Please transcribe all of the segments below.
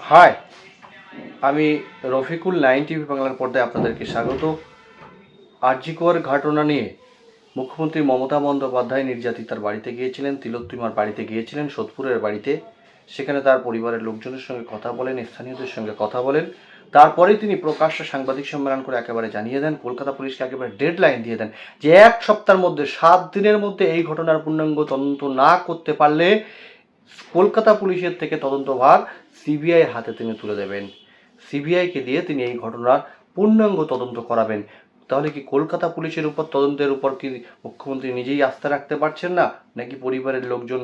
High আমি Rafiqul nine TV বাংলার পর্দায় আপনাদেরকে স্বাগত। আরজিকর ঘটনা নিয়ে মুখ্যমন্ত্রী মমতা বন্দ্যোপাধ্যায় নির্যাতিতার বাড়িতে গিয়েছিলেন, তিলোত্তমার বাড়িতে গিয়েছিলেন, সোদপুরের বাড়িতে। সেখানে তার পরিবারের লোকজনের সঙ্গে কথা বলেন, স্থানীয়দের সঙ্গে কথা বলেন। তারপরে তিনি প্রকাশ্যে সাংবাদিক সম্মেলন করে একেবারে জানিয়ে দেন, কলকাতা পুলিশকে একেবারে ডেড লাইন দিয়ে দেন যে এক সপ্তাহের মধ্যে, সাত দিনের মধ্যে এই ঘটনার পূর্ণাঙ্গ তদন্ত না করতে পারলে কলকাতা পুলিশের থেকে তদন্তভার সিবিআই হাতে তিনি তুলে দেবেন। সিবিআইকে দিয়ে তিনি এই ঘটনার পূর্ণাঙ্গ তদন্ত করাবেন। তাহলে কি কলকাতা পুলিশের উপর তদন্তের উপর কি মুখ্যমন্ত্রী নিজেই আস্থা রাখতে পারছেন না? নাকি পরিবারের লোকজন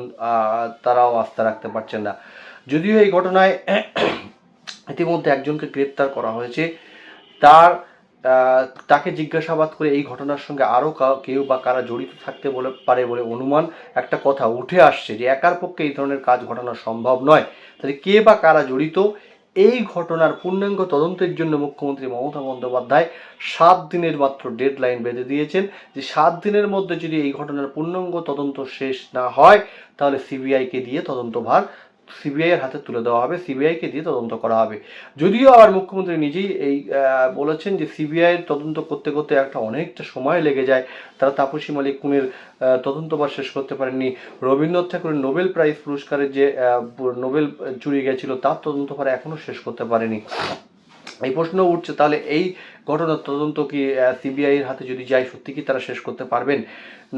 তারাও আস্থা রাখতে পারছেন না? যদিও এই ঘটনায় ইতিমধ্যে একজনকে গ্রেপ্তার করা হয়েছে। তার তাকে জিজ্ঞাসাবাদ করে এই ঘটনার সঙ্গে আরও কেউ বা কারা জড়িত থাকতে বলে, পারে বলে অনুমান। একটা কথা উঠে আসছে যে একার পক্ষে এই ধরনের কাজ ঘটানো সম্ভব নয়। তাহলে কে বা কারা জড়িত? এই ঘটনার পূর্ণাঙ্গ তদন্তের জন্য মুখ্যমন্ত্রী মমতা বন্দ্যোপাধ্যায় সাত দিনের মাত্র ডেড লাইন বেঁধে দিয়েছেন যে সাত দিনের মধ্যে যদি এই ঘটনার পূর্ণাঙ্গ তদন্ত শেষ না হয়, তাহলে সিবিআইকে দিয়ে তদন্তভার সিবিআই এর হাতে তুলে দেওয়া হবে সিবিআইকে দিয়ে তদন্ত করা হবে। যদিও আবার মুখ্যমন্ত্রী নিজেই এই বলেছেন যে সিবিআই এর তদন্ত করতে করতে একটা অনেকটা সময় লেগে যায়। তারা তাপসী মালিক খুনের তদন্তবার শেষ করতে পারেননি। রবীন্দ্রনাথ ঠাকুরের নোবেল প্রাইজ পুরস্কারের যে নোবেল চুরি গেছিল, তার তদন্তভার এখনও শেষ করতে পারেনি। এই প্রশ্ন উঠছে, তাহলে এই ঘটনার তদন্ত কি সিবিআইয়ের হাতে যদি যায়, সত্যি কি তারা শেষ করতে পারবেন?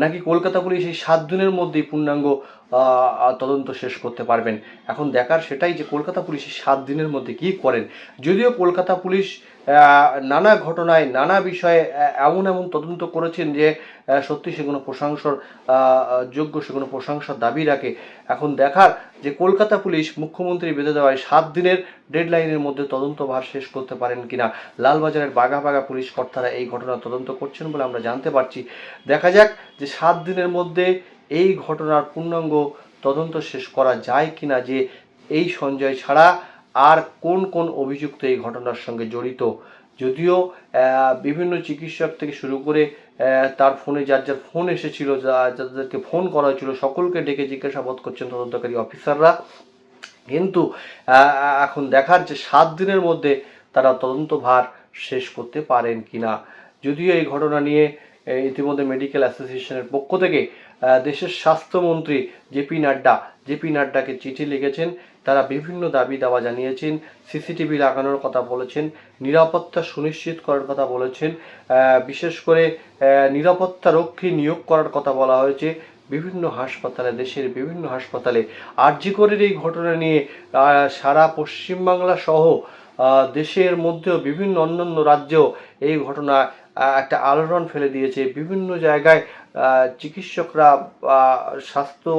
নাকি কলকাতা পুলিশ এই সাত দিনের মধ্যেই পূর্ণাঙ্গ তদন্ত শেষ করতে পারবেন? এখন দেখার সেটাই যে কলকাতা পুলিশ সাত দিনের মধ্যে কি করেন। যদিও কলকাতা পুলিশ নানা ঘটনায়, নানা বিষয়ে এমন এমন তদন্ত করেছেন যে সত্যি সেগুলো প্রশংসার যোগ্য সেগুলো প্রশংসার দাবি রাখে। এখন দেখার যে কলকাতা পুলিশ মুখ্যমন্ত্রী বেঁধে দেওয়ায় সাত দিনের ডেডলাইনের মধ্যে তদন্তভার শেষ করতে পারেন কিনা, লালবাজারের বাঘা বাঘা পুলিশ কর্তারা এই ঘটনার তদন্ত করছেন বলে আমরা জানতে পারছি। দেখা যাক যে সাত দিনের মধ্যে এই ঘটনার পূর্ণাঙ্গ তদন্ত শেষ করা যায় কিনা, যে এই সঞ্জয় ছাড়া আর কোন কোন অভিযুক্ত এই ঘটনার সঙ্গে জড়িত। যদিও বিভিন্ন চিকিৎসক থেকে শুরু করে তার ফোনে যার যার ফোন এসেছিল, যা- যাদেরকে ফোন করা হয়েছিল, সকলকে ডেকে জিজ্ঞাসাবাদ করছেন তদন্তকারী অফিসাররা। কিন্তু এখন দেখার যে সাত দিনের মধ্যে তারা তদন্তভার শেষ করতে পারেন কিনা। যদিও এই ঘটনা নিয়ে ইতিমধ্যে মেডিকেল অ্যাসোসিয়েশনের পক্ষ থেকে দেশের স্বাস্থ্যমন্ত্রী জেপি নাড্ডা জেপি নাড্ডাকে চিঠি লিখেছেন। তারা বিভিন্ন দাবি দাওয়া জানিয়েছেন, সিসিটিভি লাগানোর কথা বলেছেন, নিরাপত্তা সুনিশ্চিত করার কথা বলেছেন বিশেষ করে নিরাপত্তা রক্ষী নিয়োগ করার কথা বলা হয়েছে। বিভিন্ন হাসপাতালে, দেশের বিভিন্ন হাসপাতালে আরজিকরের এই ঘটনা নিয়ে সারা পশ্চিমবাংলা সহ দেশের মধ্যেও বিভিন্ন অন্যান্য রাজ্যেও এই ঘটনা একটা আলোড়ন ফেলে দিয়েছে। বিভিন্ন জায়গায় চিকিৎসকরা স্বাস্থ্য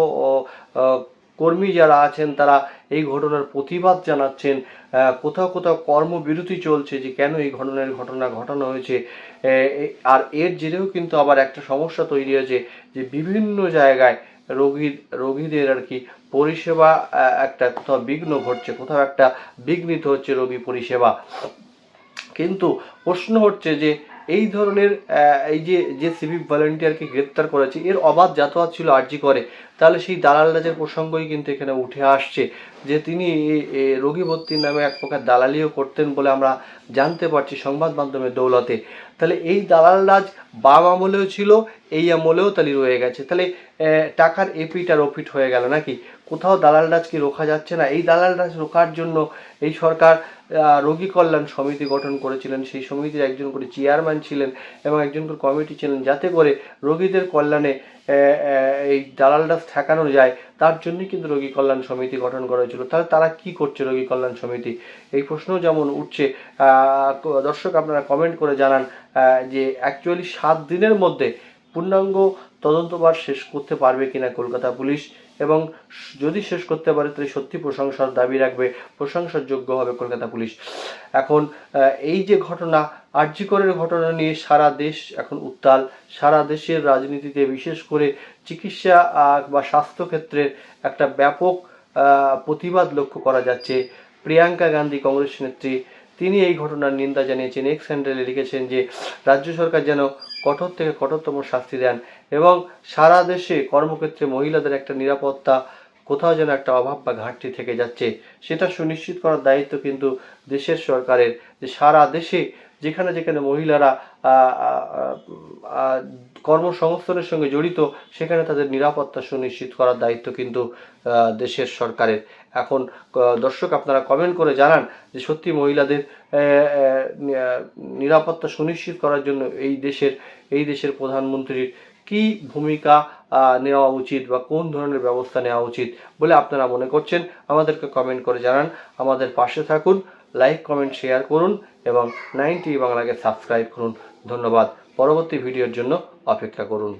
কর্মী যারা আছেন, তারা এই ঘটনার প্রতিবাদ জানাচ্ছেন। কোথাও কোথাও কর্মবিরতি চলছে যে কেন এই ঘটনার ঘটনা ঘটানো হয়েছে। আর এর জেরেও কিন্তু আবার একটা সমস্যা তৈরি হয়েছে যে বিভিন্ন জায়গায় রোগীর রোগীদের আর কি পরিষেবা একটা কোথাও বিঘ্ন ঘটছে, কোথাও একটা বিঘ্নিত হচ্ছে রোগী পরিষেবা। কিন্তু প্রশ্ন হচ্ছে যে, এই ধরনের এই যে যে সিভিক ভলেন্টিয়ারকে গ্রেপ্তার করেছে, এর অবাধ যাতায়াত ছিল আর্জি করে। তাহলে সেই দালাল রাজের প্রসঙ্গই কিন্তু এখানে উঠে আসছে যে, তিনি রোগী ভর্তির নামে এক প্রকার দালালিও করতেন বলে আমরা জানতে পারছি সংবাদ মাধ্যমের দৌলতে। তাহলে এই দালাল রাজ বাম আমলেও ছিল, এই আমলেও তাহলে রয়ে গেছে। তাহলে টাকার এপিট আর ওপিট হয়ে গেল নাকি? কোথাও দালাল রাজ কি রোখা যাচ্ছে না? এই দালাল রাজ রোখার জন্য এই সরকার রোগী কল্যাণ সমিতি গঠন করেছিলেন। সেই সমিতির একজন করে চেয়ারম্যান ছিলেন এবং একজন করে কমিটি ছিলেন। যাতে করে রোগীদের কল্যাণে এই দালাল রাজ ঠেকানো যায়। তার জন্যই কিন্তু রোগী কল্যাণ সমিতি গঠন করা হয়েছিল। তাহলে তারা কি করছে রোগী কল্যাণ সমিতি? এই প্রশ্ন যেমন উঠছে দর্শক আপনারা কমেন্ট করে জানান যে অ্যাকচুয়ালি সাত দিনের মধ্যে পূর্ণাঙ্গ তদন্তবার শেষ করতে পারবে কিনা কলকাতা পুলিশ এবং যদি শেষ করতে পারে, তাহলে সত্যি প্রশংসার দাবি রাখবে প্রশংসার যোগ্য হবে কলকাতা পুলিশ। এখন এই যে ঘটনা আর্যিকরের ঘটনা নিয়ে সারা দেশ এখন উত্তাল। সারা দেশের রাজনীতিতে বিশেষ করে চিকিৎসা বা স্বাস্থ্যক্ষেত্রের একটা ব্যাপক প্রতিবাদ লক্ষ্য করা যাচ্ছে। প্রিয়াঙ্কা গান্ধী কংগ্রেস নেত্রী তিনি এই ঘটনার নিন্দা জানিয়েছেন। এক্স হ্যান্ডেলে লিখেছেন যে, রাজ্য সরকার যেন কঠোর থেকে কঠোরতম শাস্তি দেন এবং সারা দেশে কর্মক্ষেত্রে মহিলাদের একটা নিরাপত্তা, কোথাও যেন একটা অভাব বা ঘাটতি থেকে যাচ্ছে, সেটা সুনিশ্চিত করার দায়িত্ব কিন্তু দেশের সরকারের যে সারা দেশে যেখানে যেখানে মহিলারা কর্মসংস্থানের সঙ্গে জড়িত, সেখানে তাদের নিরাপত্তা সুনিশ্চিত করার দায়িত্ব কিন্তু দেশের সরকারের। এখন দর্শক আপনারা কমেন্ট করে জানান যে সত্যি মহিলাদের নিরাপত্তা সুনিশ্চিত করার জন্য এই দেশের এই দেশের প্রধানমন্ত্রীর কি ভূমিকা নেওয়া উচিত বা কোন ধরনের ব্যবস্থা নেওয়া উচিত বলে আপনারা মনে করছেন, আমাদেরকে কমেন্ট করে জানান। আমাদের পাশে থাকুন। লাইক কমেন্ট শেয়ার করুন এবং নাইনটি বাংলাকে সাবস্ক্রাইব করুন। ধন্যবাদ। পরবর্তী ভিডিওর জন্য অপেক্ষা করুন।